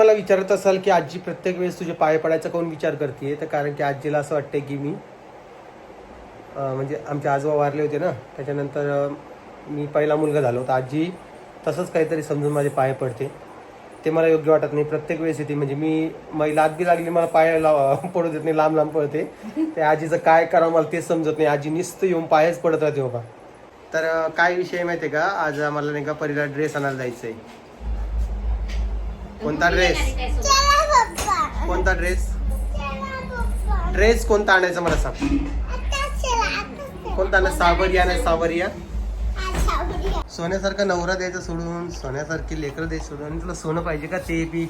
मला विचारत असाल की आजी प्रत्येक वेळेस तुझे पाय पडायचा कोण विचार करते तर कारण की आजीला असं वाटतंय की मी म्हणजे आमचे आजोबा वारले होते ना त्याच्यानंतर मी पहिला मुलगा झालो तर आजी तसंच काहीतरी समजून माझे पाय पडते. ते मला योग्य वाटत नाही. प्रत्येक वेळेस येते. म्हणजे मी मला लाद बी लागली मला पाय लाव पडू देत नाही लांब लांब पडते. ते आजीचं काय करावं मला तेच समजत नाही. आजी नुसतं येऊन पायच पडत राहते बाबा. तर काय विषय माहिती आहे का? आज आम्हाला नाही का परीला ड्रेस आणायला जायचं आहे कोणता ड्रेस? कोणता ड्रेस? ड्रेस कोणता आणायचा मला सांग. कोणता आणायचा? सावरिया ना सावरिया? सोन्यासारखा नवरा द्यायचा सोडून सोन्यासारखी लेकरं द्यायची सोडून. आणि तुला सोनं पाहिजे का? ते बी.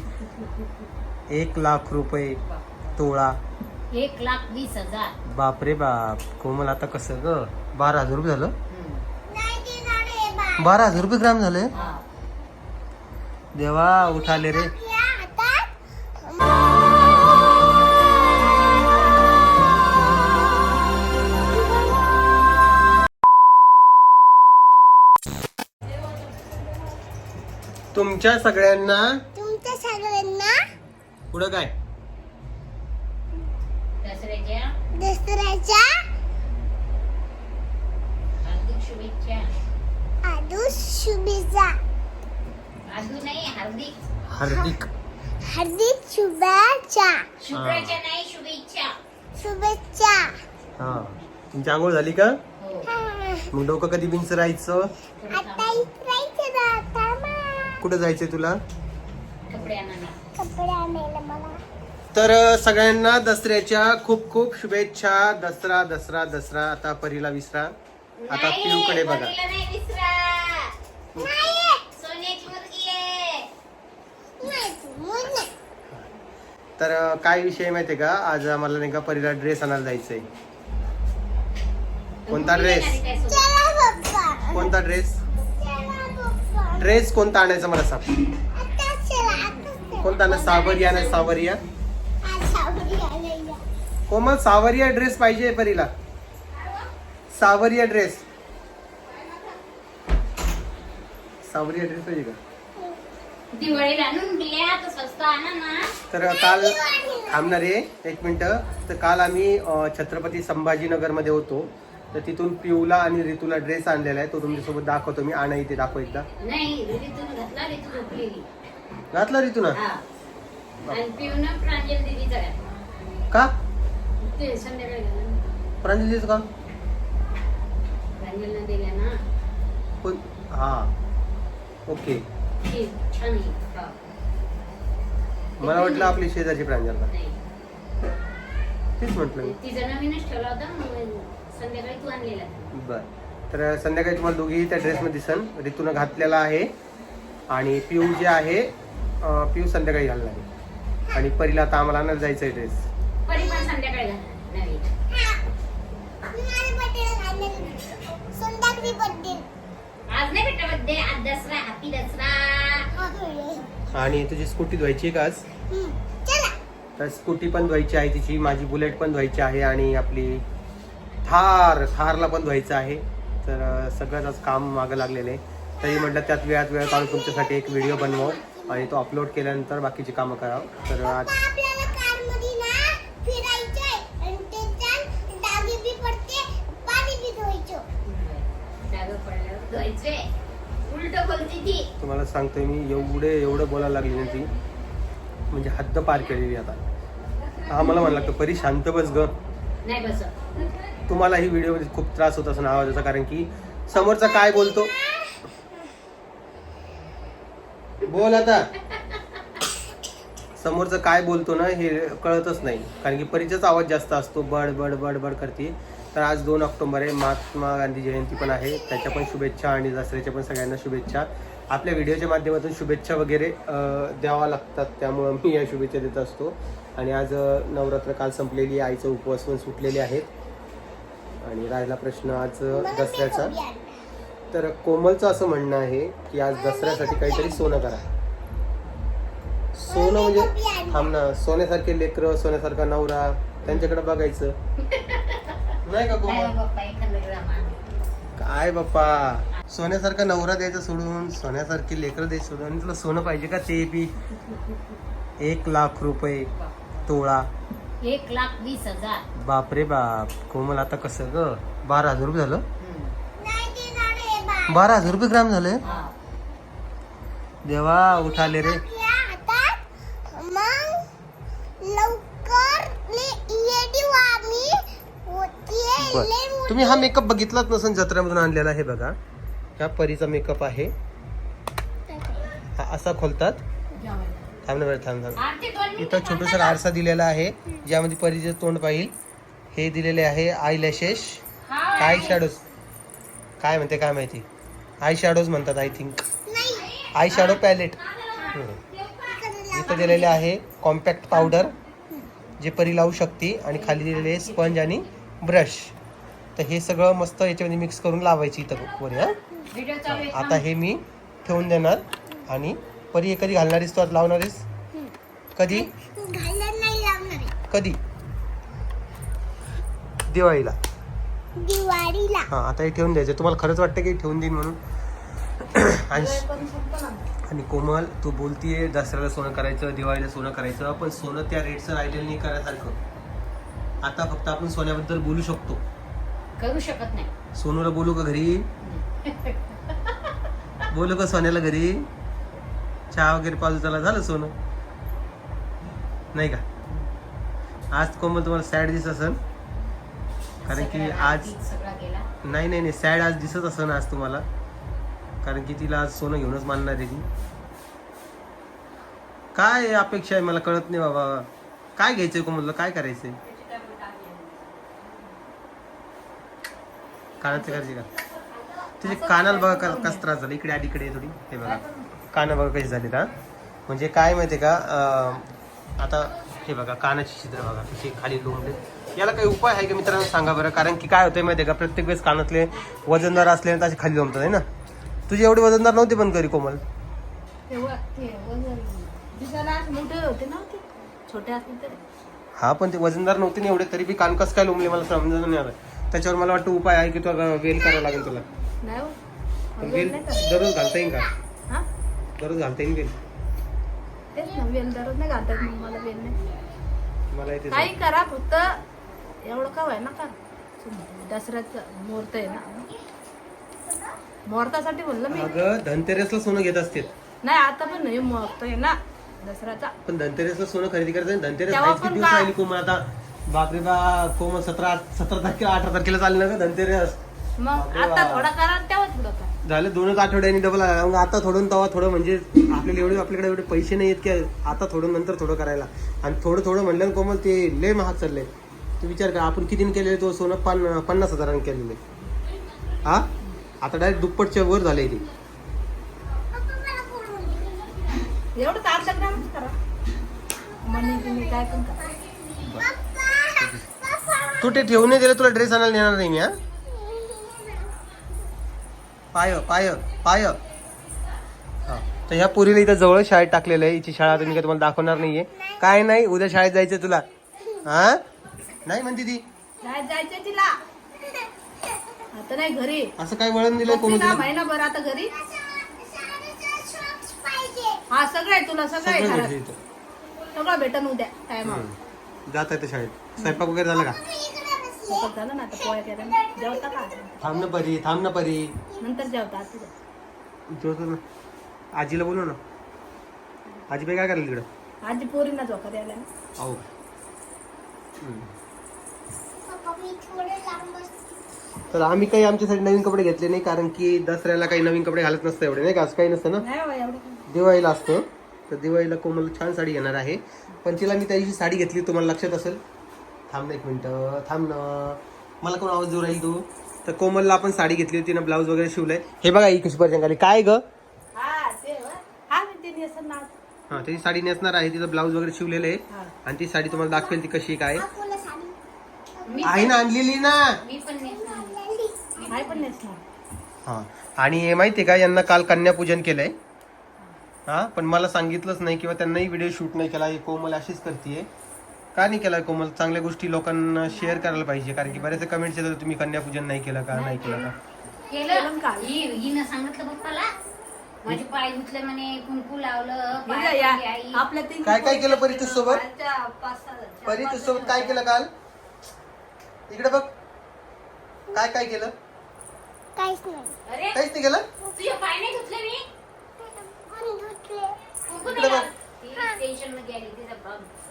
एक लाख रुपये तोळा. एक लाख वीस हजार. बापरे बाप. कोमल आता कसं ग? बारा हजार रुपये झालं? बारा हजार रुपये ग्राम झाले. देवा उठाले रे. तुमच्या सगळ्यांना तुमच्या सगळ्यांना पुढं काय? दसऱ्याच्या दसऱ्याच्या हार्दिक शुभेच्छा. शुभेच्छा. नाही हार्दिक. हार्दिक. हार्दिक शुभेच्छा. शुभ्राच्या नाही शुभेच्छा. शुभेच्छा. हा. तुमची आंघोळ झाली का? हो. हा. मग डोकं कधी बिंच राहायचं? आता आता मग. कुठं जायचंय तुला? कपडे आणायला. कपडे आणायला मला. तर सगळ्यांना दसऱ्याच्या खूप खूप शुभेच्छा. दसरा दसरा दसरा. आता परीला विसरा. आता पिऊकडे बघा. पोरीला नाही विसरा. नाही सोन्याची मुलगी आहे नाही तू, मूल नाही. तर काय विषय माहितीये का? आज आम्हाला नाही का परीला ड्रेस आणायला जायचंय. कोणता ड्रेस? कोणता ड्रेस ड्रेस कोणता आणायचा मला सांग. कोणता ना सावरिया ना सावरिया. कोमल सावरिया ड्रेस पाहिजे परीला. सावरिया ड्रेस सावरिया ड्रेस पाहिजे का? दिवाळीला आणून दिल्या तर स्वस्त आणा ना. तर काल थांबणार आहे एक मिनिट. तर काल आम्ही अ, छत्रपती संभाजीनगरमध्ये होतो. तर तिथून पिऊला आणि ऋतूला ड्रेस आणलेला आहे. तो तुमच्यासोबत दाखवतो. मी आणा इथे दाखव एकदा. नाही घातला ऋतू झोपलेली घातला ऋतू ना हा. आणि पिऊन प्रांजल दिदीचा घातला का? ते संध्याकाळी घालून. प्रांजलीच का? प्रांजलनं दिल्या ना. पण हा. ओके. मला वाटलं आपली शेजारची प्रांजलला नाही. तेच म्हटलं मी. तिचा नवीनच ठेवला होता संध्याकाळी तू आणलेला. बर. तर संध्याकाळी तुम्हाला दोघी त्या ड्रेसमध्ये दिसन. ऋतूनं घातलेला आहे. आणि पिऊ जे आहे अं, पिऊ संध्याकाळी घालणार आहे. आणि परीला आता आम्हाला आणायला जायचं आहे ड्रेस. परी पण संध्याकाळी घालणार नवीन तुम्हाला birthday ला घालणार. संध्याकाळी birthday. आज नाही भेटला बड्डे आज दसरा हॅपी दसरा. हम्म. आणि तुझी स्कूटी धुवायची आहे का आज? चला. तर स्कूटी पण धुवायची आहे तिची माझी बुलेट पण धुवायची आहे आणि आपली थार थारला पण धुवायचं आहे. तर सगळंच आज काम मागं लागलेलं आहे. तरी म्हटलं त्यात वेळात वेळ काढून तुमच्यासाठी एक व्हिडिओ बनवू आणि तो अपलोड केल्यानंतर बाकीची कामं करावं. तर आज आता आपल्याला कारमध्ये ना फिरायचंय आणि त्याच्यात डागी बी पडते पाणी बी धुवायचं जागं पडल्यावर धुवायचे उलट बोलते ती तुम्हाला सांगतोय मी एवढे एवढं बोलायला लागली ना ती. म्हणजे हद्द पार केलेली आता. हा मला म्हणला लागतं परी शांत बस ग. नाही बस तुम्हाला ही व्हिडिओमध्ये खूप त्रास होत असं आवाजाचा कारण की समोरचा काय बोलतो? बोल आता. समोरचं काय बोलतो ना हे कळतच नाही. कारण की परीचाच आवाज जास्त असतो बड बड बड बड करते. तर आज दोन ऑक्टोबर आहे महात्मा गांधी जयंती पण आहे. त्याच्या पण शुभेच्छा आणि दसऱ्याच्या पण सगळ्यांना शुभेच्छा. आपल्या व्हिडिओच्या माध्यमातून शुभेच्छा वगैरे द्यावा लागतात. त्यामुळं मी या शुभेच्छा देत असतो. आणि आज नवरात्र काल संपलेली आहे, आईचं उपवास पण सुटलेले आहेत. आणि राहिला प्रश्न आज दसऱ्याचा. तर कोमलचं असं म्हणणं आहे की आज दसऱ्यासाठी काहीतरी सोनं करा. सोनं म्हणजे थांब ना सोन्यासारखे लेकरं सोन्यासारखा नवरा त्यांच्याकडे बघायचं. नाही का कोमल. काय बाप्पा? सोन्यासारखा नवरा द्यायचा सोडून सोन्यासारखी लेकरं द्यायचं सोडून. आणि तुला सोनं पाहिजे का ते बी? एक लाख रुपये तोळा. एक लाख वीस हजार. बापरे बाप. कोमल आता कसं ग? बारा हजार रुपये झालं? बारा हजार रुपये ग्राम झालं? हा. देवा उठाले रे. बर. तुम्ही हा मेकअप बघितलाच नसेल जत्रेमधून आणलेला आहे बघा. ह्या परीचा मेकअप आहे. हा असा खोलतात. थांब ना थांब थांब. इथं छोटंसं आरसा दिलेला आहे ज्यामध्ये परीचे तोंड पाहिल. हे दिलेले आहे आय लॅशेस आय शॅडोज काय म्हणते काय माहिती? आय शॅडोज म्हणतात I think eye shadow palette इथं दिलेले आहे कॉम्पॅक्ट पावडर जे परी लावू शकते आणि खाली दिलेले स्पंज आणि ब्रश तर हे सगळं मस्त याच्यामध्ये मिक्स करून लावायची इथं वर हा. व्हिडिओ चालू आहे आता हे मी ठेवून देणार आणि परी हे कधी घालणारीस तू आज लावणारीस कधी? घालणार नाही लावणार. आहे. कधी? दिवाळीला. दिवाळीला. हा आता हे ठेवून द्यायचं. तुम्हाला खरंच वाटतं की ठेवून देईन म्हणून? आणि आणि कोमल तू बोलतीये दसऱ्याला सोनं करायचं दिवाळीला सोनं करायचं पण सोनं त्या रेटचं राहिलेलं नाही करायसारखं. आता फक्त आपण सोन्याबद्दल बोलू शकतो. करू शकत नाही. सोनूला बोलू का घरी? बोलू का सोन्याला घरी? चहा वगैरे पाजू त्याला झालं सोनं? नाही का? आज कोमल तुम्हाला सॅड दिसत असेल कारण की आज नाही नाही नाही सॅड आज दिसत असेल आज तुम्हाला. कारण की तिला आज सोनं घेऊनच मानणार आहे ती. काय अपेक्षा आहे मला? कळत नाही बाबा. काय घ्यायचंय कोमलला? काय करायचंय? कानाचे करायचे का? तुझे कानाला बघा का कस त्रास झाला? इकडे अलीकडे थोडी. हे बघा. कानं बघा कशी झाली का म्हणजे काय माहितीये का आता हे बघा कानाची छिद्र बघा कशी खाली लोंबले. याला काही उपाय आहे का मित्रांनो सांगा बरं? कारण की काय होतंय माहितीये का प्रत्येक वेळेस कानातले वजनदार असले तर असे खाली लोंबतात आहे ना? तुझे एवढे वजनदार नव्हते पण करी कोमल. ते ते हा पण ते वजनदार नव्हते ना एवढे तरी बी कान कसं काय लोंबले मला समजून नाही आलं त्याच्यावर मला वाटतं उपाय आहे की तो वेल करावा लागेल तुला. नाही हो. वेल वेल नाही का दररोज घालता येईल का? हा? दररोज घालता येईल वेल. तेच ना वेल दररोज नाही घालतात मग मला वेल नाही. मला येते काही करा फक्त एवढं का व्हाय ना का दसऱ्याचं मुहूर्त आहे ना. मुहूर्तासाठी म्हणलं मी. अगं धनतेरसला सोनं घेत असते नाही आता पण नाही मुहूर्त आहे ना दसऱ्याचा. पण धनतेरसला सोनं खरेदी करायचं आणि धनतेरस तेव्हा दिवस का- राहिली कोमल आता बापरे बा कोमल सतरा सतरा तारखेला अठरा तारखेला चालली ना धनतेरस. मग आता. थोडा करा तेव्हा थोडं करा झाले दोनच आठवड्यांनी डबल आला. मग आता थोडं तेव्हा थोडं म्हणजे आपल्याला एवढे आपल्याकडे एवढे पैसे नाही आहेत की आता थोडं नंतर थोडं करायला. आणि थोडं थोडं म्हणलं ना कोमल ते लय महाग चाललंय. तू विचार का आपण कितीने केलेले तो सोनं? पन पन्नास हजारांनी केलेले. हा? आता डायरेक्ट दुप्पटच्या वर झाले ते. एवढं चारशे ग्रामच करा. मनी तुम्ही काय पण करा. तू ते ठेवून नाही दिलं तुला ड्रेस आणायला नेणार नाही मी हा? पाय पाय पाय हा. तर ह्या पुरीला इथं जवळ शाळेत टाकलेलं आहे. हिची शाळा तुम्ही काय तुम्हाला दाखवणार नाहीये. काय नाही उद्या शाळेत जायचं तुला. हा? नाही म्हणते ती. तिला. आता नाही घरी. असं काय वळण ना तुला महिनाभर आता घरी. हा सगळं आहे तुला सगळं आहे सगळं घरात भेटलं इथं. सगळं भेटन उद्या हम्म. जात आहे शाळेत. स्वयंपाक वगैरे झाला का? स्वयंपाक झालं ना आता पोळ्या केल्या. ना. जेवता का? थांब ना परी थांब ना परी. नंतर जेवता आता जेव. जेवतो ना. आजीला बोलू ना. आजीबाई काय करायला तिकडं? आजी पोरींना झोका द्यायला. ना. अहो. हम्म. तर आम्ही काही आमच्यासाठी नवीन कपडे घेतले नाही कारण की दसऱ्याला काही नवीन कपडे घालत नसतं एवढे नाही का? असं काही नसतं ना? नाही बाबा एवढं काय. दिवाळीला असतं. तर दिवाळीला कोमल छान साडी घेणार आहे. पण तिला मी त्या दिवशी साडी घेतली तुम्हाला लक्षात असेल. थांब ना एक मिनटं थांब ना. मला कोण आवाज देऊ राहील तू? तर कोमलला आपण साडी घेतली होती ना ब्लाऊज वगैरे शिवलंय. हे बघा ही कशी पर्यंत आली काय ग? हा. हा हा त्याची साडी नेसणार आहे तिचं ब्लाऊज वगैरे शिवलेलं आहे. हा. आणि ती साडी तुम्हाला दाखवेल ती कशी काय तुला साडी. मी आहे ना आणलेली ना. मी पण नेसणार. नाही पण नेसणार. हा. आणि हे माहितीये का यांना काल कन्यापूजन केलंय. हा पण मला सांगितलंच नाही किंवा त्यांनाही व्हिडिओ शूट नाही केला. हे कोमल अशीच करते का नाही केला? कोमल चांगल्या गोष्टी लोकांना शेअर करायला पाहिजे. कारण की बरेचसे कमेंट्स येतात तुम्ही कन्यापूजन नाही केलं का? नाही केलं का? केलं. ही हिनं सांगितलं पप्पाला. माझे पाय धुतले म्हणे कुंकू लावलं पाय काय या- धुतले आई. आपल्या तीन काय काय केलं परी तुझ्यासोबत? पाचच्या पाच सहा- चार- परी पाच- तुझ्यासोबत काय केलं काल? इकडे बघ. काय काय केलं? काहीच नाही. अरे काहीच नाही केलं? तुझे पाय नाही धुतले मी कोणी धुतले कुंकू इकडे नाही बघ. लावलं. ती टेन्शनमध्ये आली तिचा प्रॉब्लेम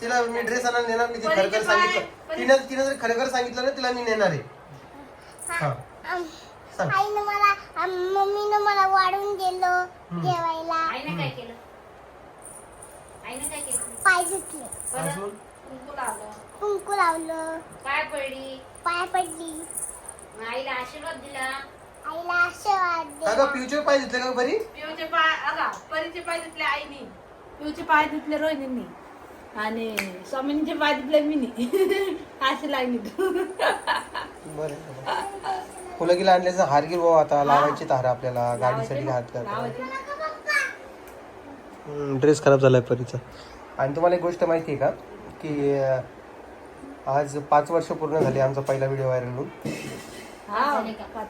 तिला मी ड्रेस आणायला नेणार ती परीचे खरखर सांगितलं. तिनं तिनं जर खरखर सांगितलं ना तिला मी नेणार आहे. हा. आम- सांग. आईनं मला आम- मम्मीनं मला वाढून दिलं जेवायला. आईने काय केलं? आईने काय केलं? पाय धुतले. अजून? कुंकू लावलं. कुंकू लावलं. पाय पडली. पाय पडली. मग आईला आशीर्वाद दिला. आईला आशीर्वाद का दिला. ग पिऊचे पाय धुतले का बरी? पिऊचे पाय अगा परीचे पाय धुतले आईनी. पिऊचे पाय धुतले रोहिणींनी. आणि स्वामींचे पाय धुतले मीनी. असे लाईनी बरं फुलं गेला आणल्याचं हारगीर बाबा आता लावायची तार आपल्याला गाडीसाठी हात करतात. ड्रेस खराब झालाय परीचा. आणि तुम्हाला एक गोष्ट माहिती आहे का? की अं, आज पाच वर्ष पूर्ण झाली आमचा पहिला व्हिडिओ व्हायरल होऊन?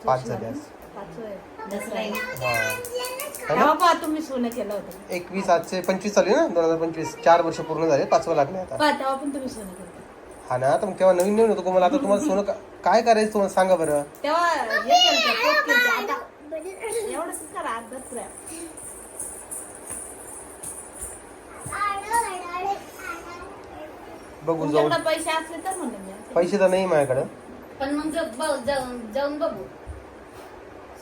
पाच झाले आज. पाच वय. दसरा. हा? तेव्हा पहा तुम्ही सोनं केलं होतं. एकवीस आजचे पंचवीस चालू आहे ना दोन हजार पंचवीस. चार वर्ष पूर्ण झाले पाचवं लागले आता. पहा तेव्हा पण तुम्ही सोनं केलं हा ना तर मग तेव्हा नवीन नवीन होतो मला? आता तुम्हाला सोनं का- काय करायचं तुम्हाला? सांगा बरं. तेव्हा हे केलं पोत केलं आता एवढंच करा अर्धच करा. बघू जाऊ तुमच्याकडे पैसे असले तर म्हणलं मी पैसे तर नाही माझ्याकडं. पण मग ज- ब- जाऊन जाऊन बघू.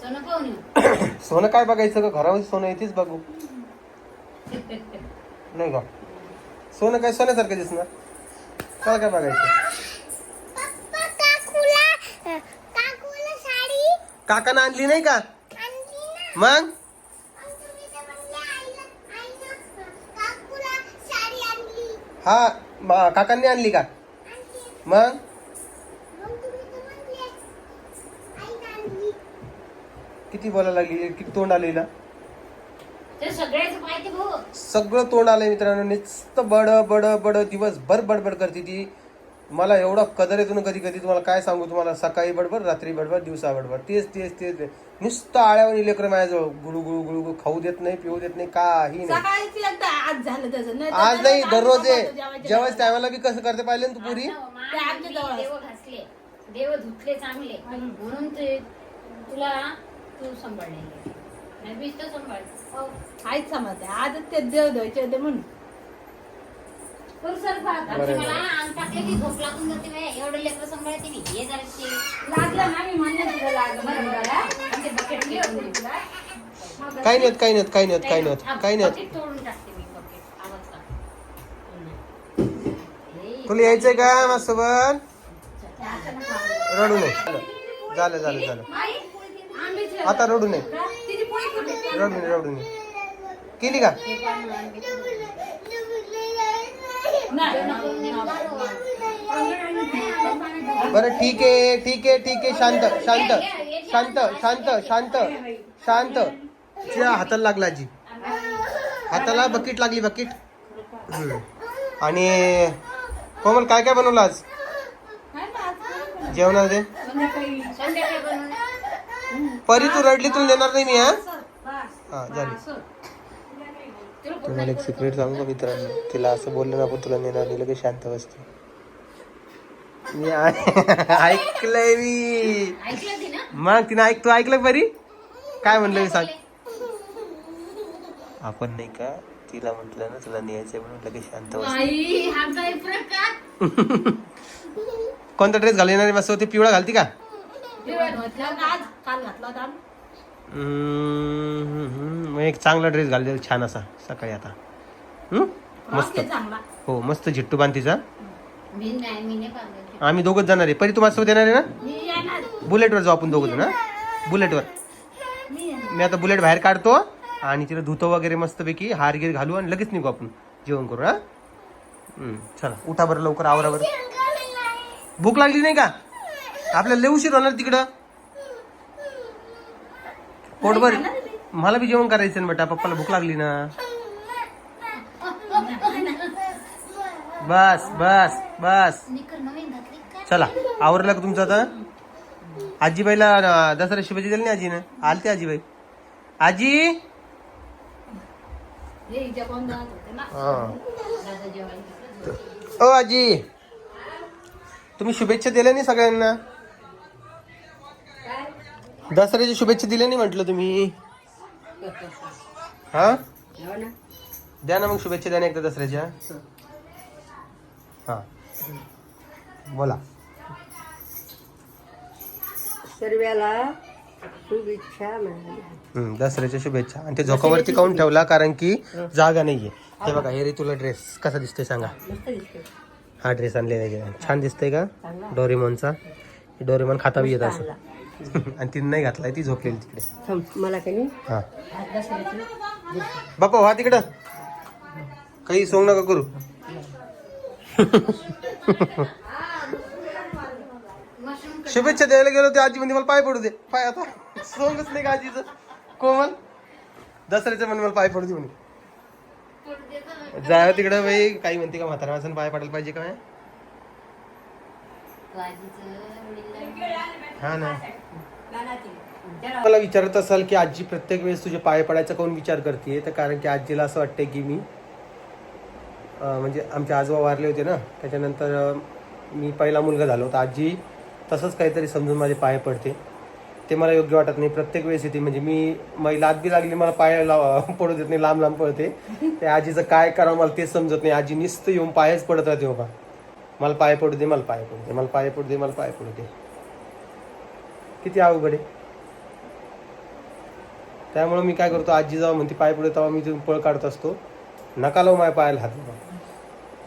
सोनं पाहून येऊ. सोनं काय बघायचं का घरामध्ये सोनं येतेच बघू. नाही का? सोनं काय सोन्यासारखं दिसणार? त्याला काय बघायचं? काकानं आणली नाही का? मग? हा काकांनी आणली का? मग तुम्ही तर म्हणले आईनं आणली किती बोलायला लागली किती तोंड आलेला ते सगळ्याच माहिती भाऊ सगळं तोंड आलंय मित्रांनो नुसतं बड बड बड दिवसभर बडबड करते ती. मला एवढा कदर येतो ना कधी कधी तुम्हाला काय सांगू तुम्हाला? सकाळी बडबड रात्री बडबड दिवसा बडबड. तेच तेच तेच नुसतं आळ्यावर लेकर माझ्याजवळ गुळू गुळू गुळू गुळू खाऊ देत नाही पिऊ देत नाही काही नाही. सकाळीच एकदा आज झालं त्याचं नाही तर आज नाही दररोज दररोज आहे. जेव्हाच टायमाला बी कसं करते पाहिले ना तू पुरी? ते आमच्या जवळ देव घासले. देव धुतले चांगले. म्हणून ते तुला तू सांभाळले. नाही बीज तर सांभाळ हो. आईच समजते आजच ते देव द्यायचे होते म्हणून. करू सर बाप. आमची बरं, मला बरं. अंग टाकले की झोप लागून जाते बाई. एवढं लेकरं सांभाळते मी. हे जरा ते लागलं ना मी म्हणलं तुला लागलं. बरं बरं आमचे बकेट घेऊन तुला. काही नाही होत, काही नाही होत, काही नाही होत, काही नाही. होत, काही नाही होत. बकेट तोडून टाकते मी बकेट आवाज का तुला यायचंय का माझ्यासोबत. रडू नये झालं झालं झालं. आई, आता रडू नये? रडू नये रडू नये. केली का. बरं ठीक आहे ठीक आहे ठीक आहे. शांत शांत शांत शांत शांत शांत. तिच्या हाताला लागला आजी. हाताला बकेट लागली बकेट. आणि कोमल काय काय बनवलं आज? जेवणामध्ये? परी तू रडली तुला देणार नाही मी हा? हा झाली. तुम्हाला एक सिक्रेट सांगू का मित्रांनो? तिला असं बोललं ना आपण तुला नेणार नाही लगेच शांत बसते. मी ऐकलंय मी. मग तिने ऐक तू ऐकलं परी? काय म्हणलं मी सांग. आपण नाही का तिला म्हटलं ना तुला न्यायचंय म्हणून लगेच शांत बस आई काय प्रकार कोणता ड्रेस घालणार मस्त ते पिवळा घालती का? घातला ना आज काल घातला होता आम्ही. हम्म, मग एक चांगला ड्रेस घाल छान असा सकाळी आता. हम्म? मस्त. चांगला. हो मस्त झिट्टू बांधतीचा. मी नाही मी नाही पाहिजे आम्ही दोघच जाणार आहे. परी तू माझ्यासोबत येणार आहे ना? मी येणार. बुलेटवर जाऊ आपण दोघं जण हा बुलेटवर मी येणार. मी आता बुलेट बाहेर काढतो आणि तिला धुतो वगैरे मस्तपैकी हारगीर घालू आणि लगेच निघू आपण. जेवण करू हा? हम्म, चला उठा बरं लवकर आवरा बरं. भूक लागली नाही का? आपल्याला लय उशीर होणार तिकडं. पोटभर. मला बी जेवण करायचं ना बेटा पप्पाला भूक लागली ना. बस बस बस. चला आवरलं का तुमचं आता? आजीबाईला दसरा शुभेच्छा दिली नाही आजीनं? आलते आजीबाई. आजी? ना? ओ आजी तुम्ही शुभेच्छा दिल्या नाही सगळ्यांना? दसऱ्याच्या शुभेच्छा दिल्या नाही म्हटलं तुम्ही? हा? द्या ना मग शुभेच्छा द्या ना एकदा दसऱ्याच्या. हा. बोला. सर्व्याला शुभेच्छा दसऱ्याच्या शुभेच्छा. आणि ते झोकावरती काऊन ठेवला? कारण की जागा नाहीये. हे बघा हे रे तुला ड्रेस कसा दिसतोय सांगा? हा ड्रेस आणलेला आहे. छान दिसतंय का? डोरेमॉनचा. डोरेमॉन खाता बी येत असं. आणि तिने नाही घातलाय ती झोपलेली तिकडे. थांब, मला काही हा. बापा व्हा तिकडं. काही सोंग नका करू. शुभेच्छा द्यायला गेलो ते आजी म्हणजे मला पाय पडू दे. पाय आता. सोंगच नाही का आजीचं? कोमल? दसऱ्याचं म्हणे मला पाय पडू दे म्हणे. जाय तिकडं बाई काही म्हणते का म्हातारा माणसानं पाय पडायला पाहिजे वडील हा ना मला विचारत असाल की आजी प्रत्येक वेळेस तुझे पाय पडायचा कोण विचार करते तर कारण की आजीला असं वाटतंय की मी म्हणजे आमचे आजोबा वारले होते ना त्याच्यानंतर मी पहिला मुलगा झालो तर आजी तसंच काहीतरी समजून माझे पाय पडते. ते मला योग्य वाटत नाही. प्रत्येक वेळेस येते. म्हणजे मी मला लाद बी लागली मला पाय लाव- पडू देत नाही लांब लांब पडते. ते आजीचं काय करावं मला तेच समजत नाही. आजी निस्त येऊन पायच पडत राहते बाबा. मला पाय पडू दे मला पाय पडू दे मला पाय पडू दे मला पाय पडू दे. किती अवघड आहे. त्यामुळे मी काय करतो आजी जेव्हा म्हणते पाय पडू तेव्हा मी तिथून पळ काढत असतो. नका लावू माझ्या पायाला हात बाबा.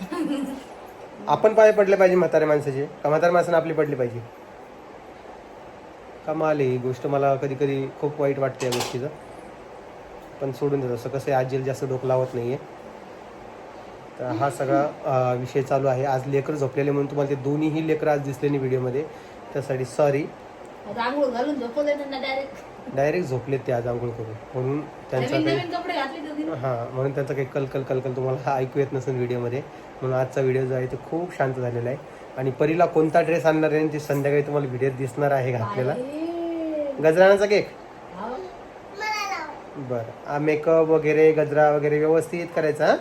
आपण पाय पडले पाहिजे म्हाताऱ्या माणसाचे का म्हाताऱ्या माणसाने आपली पडली पाहिजे? कमाल आहे ही गोष्ट मला कधी कधी खूप वाईट वाटते या गोष्टीचं. पण सोडून देत असं कसं आहे आजीला जास्त डोकं लावत नाहीये. तर हा सगळा विषय चालू आहे. आज लेकर झोपलेले म्हणून तुम्हाला ते दोन्हीही लेकर आज दिसले नाही व्हिडिओमध्ये. त्यासाठी सॉरी आंघोळ घालून झोपवले त्यांना डायरेक्ट डायरेक्ट झोपलेत ते आज आंघोळ करून. म्हणून त्यांचा नवीन काही. हा म्हणून त्यांचा काही कलकल कलकल तुम्हाला ऐकू येत नसेल व्हिडिओमध्ये. म्हणून आजचा व्हिडिओ जो आहे तो खूप शांत झालेला आहे. आणि परीला कोणता ड्रेस आणणार आहे ते संध्याकाळी तुम्हाला व्हिडिओ दिसणार आहे घातलेला गजरानाचा केक हाव. मला लाव बरं. मेकअप वगैरे गजरा वगैरे व्यवस्थित करायचा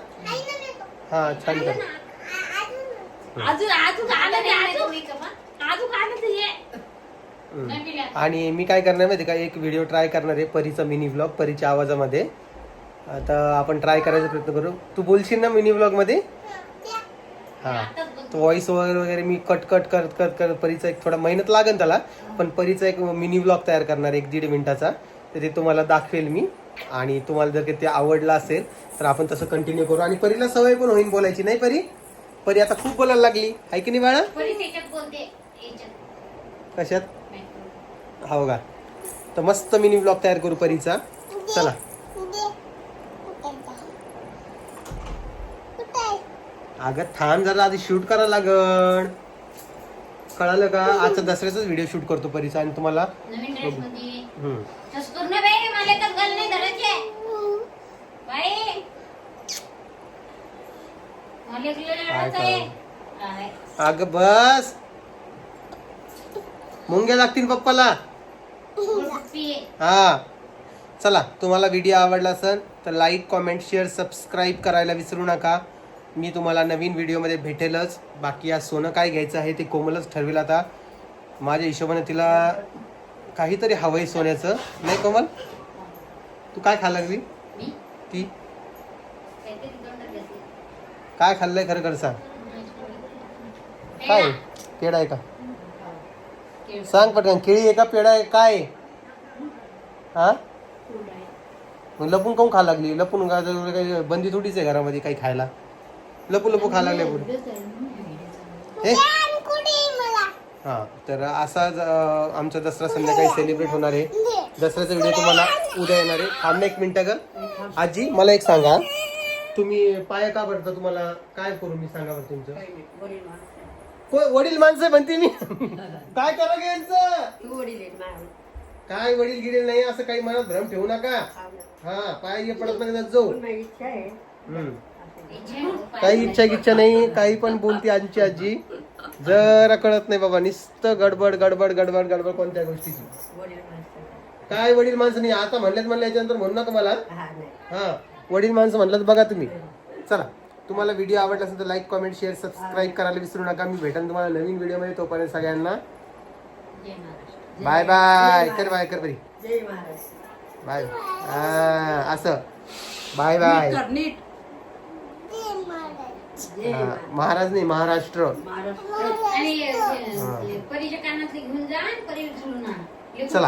हा? हा छान कर अजून अजून अजून आलं ते अजून. मेकअप अजून आलं ते ये हम्म. नाही पिल्या आणि मी काय करणार माहिती का? एक व्हिडिओ ट्राय करणार आहे परीचा मिनी ब्लॉग परीच्या आवाजामध्ये. आता आपण ट्राय करायचा प्रयत्न करू. तू बोलशील ना मिनी ब्लॉगमध्ये? हा. तो व्हॉइस वगैरे वगैरे मी कट कट करत करत करत परीचा एक थोडा मेहनत लागेल त्याला. पण परीचा एक मिनी ब्लॉग तयार करणार एक दीड मिनिटाचा. तर ते तुम्हाला दाखवेल मी. आणि तुम्हाला जर ते आवडलं असेल तर आपण तसं कंटिन्यू करू. आणि परीला सवय पण होईल बोलायची नाही परी? परी आता खूप बोलायला लागली. आहे की नाही बाळा? कशात. हा बघा. तर मस्त मिनी ब्लॉग तयार करू परीचा. चला. अगं थांब जरा आधी शूट करायला लागण. कळालं का? आजचा दसऱ्याचाच व्हिडिओ शूट करतो परीचा आणि तुम्हाला. नाही धरायचे बाई मला आहे? अगं बस। मुंग्या लागतील पप्पाला. हा। चला तुम्हाला व्हिडिओ आवडला असेल तर लाईक कॉमेंट शेअर सबस्क्राईब करायला विसरू नका. मी तुम्हाला नवीन व्हिडिओमध्ये भेटेलच. बाकी आज सोनं काय घ्यायचं आहे ते कोमलच ठरवेल आता. माझ्या हिशोबाने तिला काहीतरी हवंय सोन्याचं. नाही कोमल? तू काय खायला लागली? मी? ती? काहीतरी तोंडात घातलं. काय खाल्लंय खरं खरं सांग. काय. पेढा आहे का? केळ. सांग पटकन. केळी आहे का पेढा आहे? काय? आहे? हा मग लपून काऊन खा लागली? लपून काही बंदी थोडीच आहे घरामध्ये काही खायला? लपू लपू खा लागले पुढे. हे? हा तर असाच अं, आमचा दसरा संध्याकाळी सेलिब्रेट होणार आहे. दसऱ्याचा व्हिडिओ तुम्हाला उद्या येणार आहे. थांब ना एक मिनिट ग. आजी मला एक सांगा. तुम्ही पाय का भरता तुम्हाला? काय करू मी सांगा बरं तुमचं? वडील माणसं. को- वडील माणसं म्हणते मी. काय करा ग यांचं? तू वडील माझ्या. काय वडील गिडील नाही असं काही मनात भ्रम ठेवू नका. हा पाय हे पडत नाही जाऊ. पण माझी इच्छा आहे. हम्म. इच्छा आहे, पाय काही इच्छा इच्छा नाही काही पण बोलते आमची आजी. जरा कळत नाही बाबा नुसतं गडबड गडबड गडबड गडबड कोणत्या गोष्टीची. काय वडील माणसं नाही आता म्हणल्यात म्हणलं याच्यानंतर म्हणू नका मला हा नाही. हा वडील माणसं म्हणलं बघा तुम्ही. चला तुम्हाला व्हिडिओ आवडला असेल तर लाईक कमेंट शेअर सबस्क्राईब करायला विसरू नका. मी भेटेन तुम्हाला नवीन व्हिडिओमध्ये तोपर्यंत सगळ्यांना. जय महाराष्ट्र. बाय बाय कर बाय कर बरी बाय. हा, असं. Bye bye. महाराज नाही महाराष्ट्र. चला.